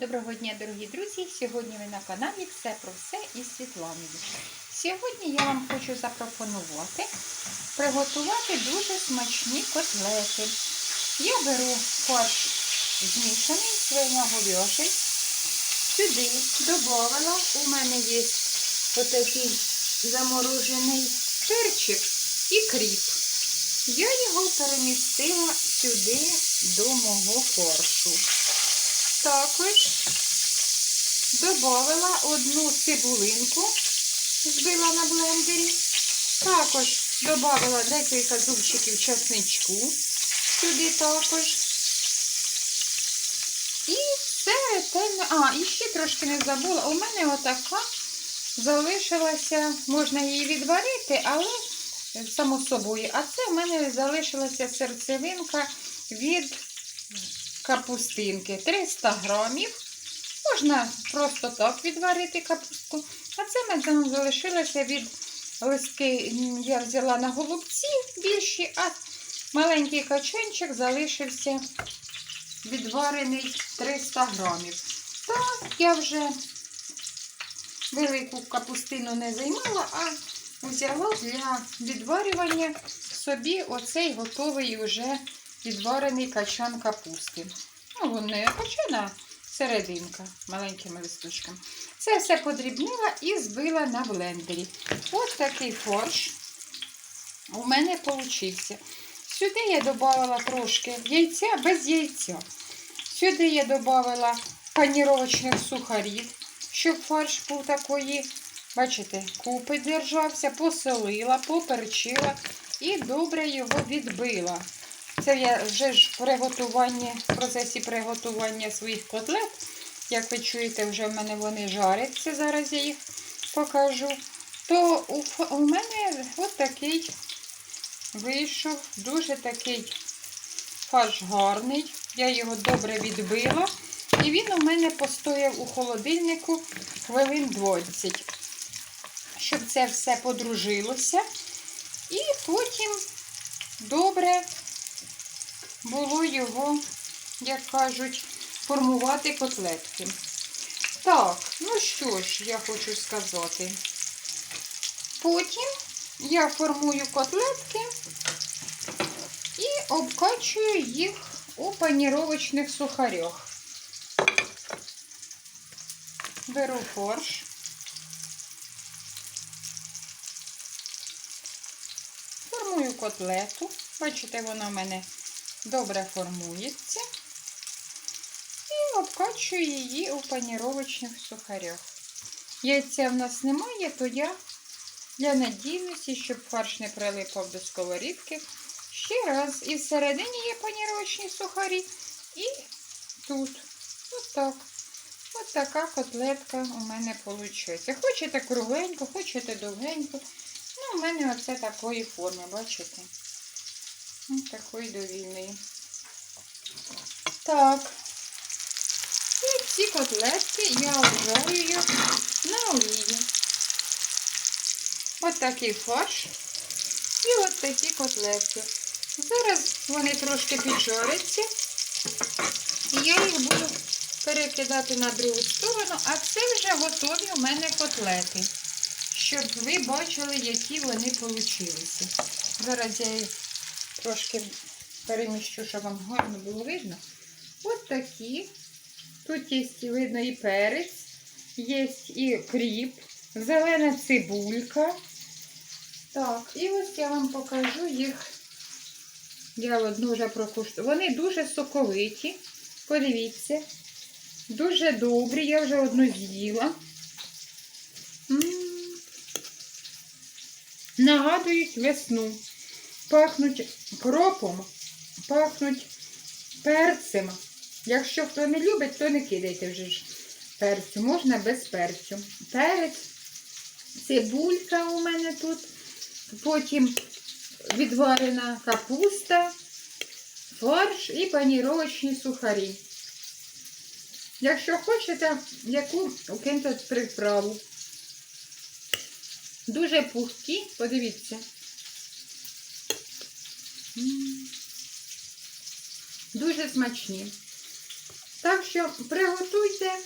Доброго дня, дорогі друзі! Сьогодні ви на каналі Все про все із Світланою. Сьогодні я вам хочу запропонувати приготувати дуже смачні котлети. Я беру фарш змішаний, свиноговьоший. Сюди додавала, у мене є отакий заморожений перчик і кріп. Я його перемістила сюди до мого фаршу. Також додала одну цибулинку, збила на блендері. Також додала декілька зубчиків чесничку сюди також. І все ретельно. А, і ще трошки не забула. У мене отака залишилася, можна її відварити, але само собою. А це в мене залишилася серцевинка від капустинки 300 грамів. Можна просто так відварити капустку. А це в мене залишилося від листки, я взяла на голубці більші, а маленький качанчик залишився відварений 300 грамів. Так, я вже велику капустину не займала, а взяла для відварювання собі оцей готовий вже відварений качан капусти. Ну, вон не качана серединка маленькими листочками. Це все подрібнила і збила на блендері. Ось такий фарш у мене получився. Сюди я додала трошки яйця без яйця. Сюди я додала паніровочних сухарів, щоб фарш був такої, бачите, купи держався, посолила, поперчила і добре його відбила. Це я вже ж в в процесі приготування своїх котлет. Як ви чуєте, вже в мене вони жаряться, зараз я їх покажу. То у, у мене от такий вийшов, дуже такий фарш гарний. Я його добре відбила. І він у мене постояв у холодильнику хвилин 20, щоб це все подружилося. І потім добре було його, як кажуть, формувати котлетки. Так, ну що ж, я хочу сказати. Потім я формую котлетки і обкачую їх у паніровочних сухарях. Беру форш. Формую котлету. Бачите, вона в мене добре формується. І обкачую її у паніровочних сухарях. Яйця в нас немає, то я для надійності, щоб фарш не прилипав до сковорідки. Ще раз. І всередині є паніровочні сухарі. І тут. Отак. Ось така котлетка у мене виходить. Хочете кругленько, хочете довгенько. Ну, у мене оце такої форми, бачите? Ось такої довільної. Так. І ці котлетки я обжарюю на олії. Ось такий фарш. І ось такі котлетки. Зараз вони трошки піджаряться. І я їх буду перекидати на другу сторону, а це вже готові у мене котлети. Щоб ви бачили, які вони получилися. Зараз я їх трошки переміщу, щоб вам гарно було видно. Ось такі. Тут є, видно, і перець, є і кріп, зелена цибулька. Так, і ось я вам покажу їх. Я одну вже прокуштую. Вони дуже соковиті. Подивіться. Дуже добрі. Я вже одну з'їла. Нагадують весну. Пахнуть кропом, пахнуть перцем. Якщо хто не любить, то не кидайте вже ж перцю. Можна без перцю. Перець, цибулька у мене тут. Потім відварена капуста, фарш і паніровочні сухарі. Якщо хочете, яку киньте приправу. Дуже пухкі, подивіться. Дуже смачні. Так що приготуйте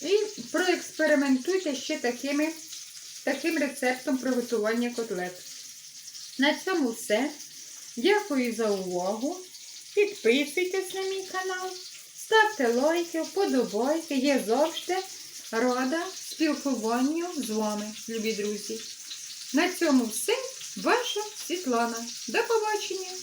І проекспериментуйте ще такими, таким рецептом приготування котлет. На цьому все. Дякую за увагу. Підписуйтесь на мій канал, ставте лайки, вподобайки. Я завжди рада спілкуванню з вами, любі друзі. На цьому все. Ваша Світлана. До побачення!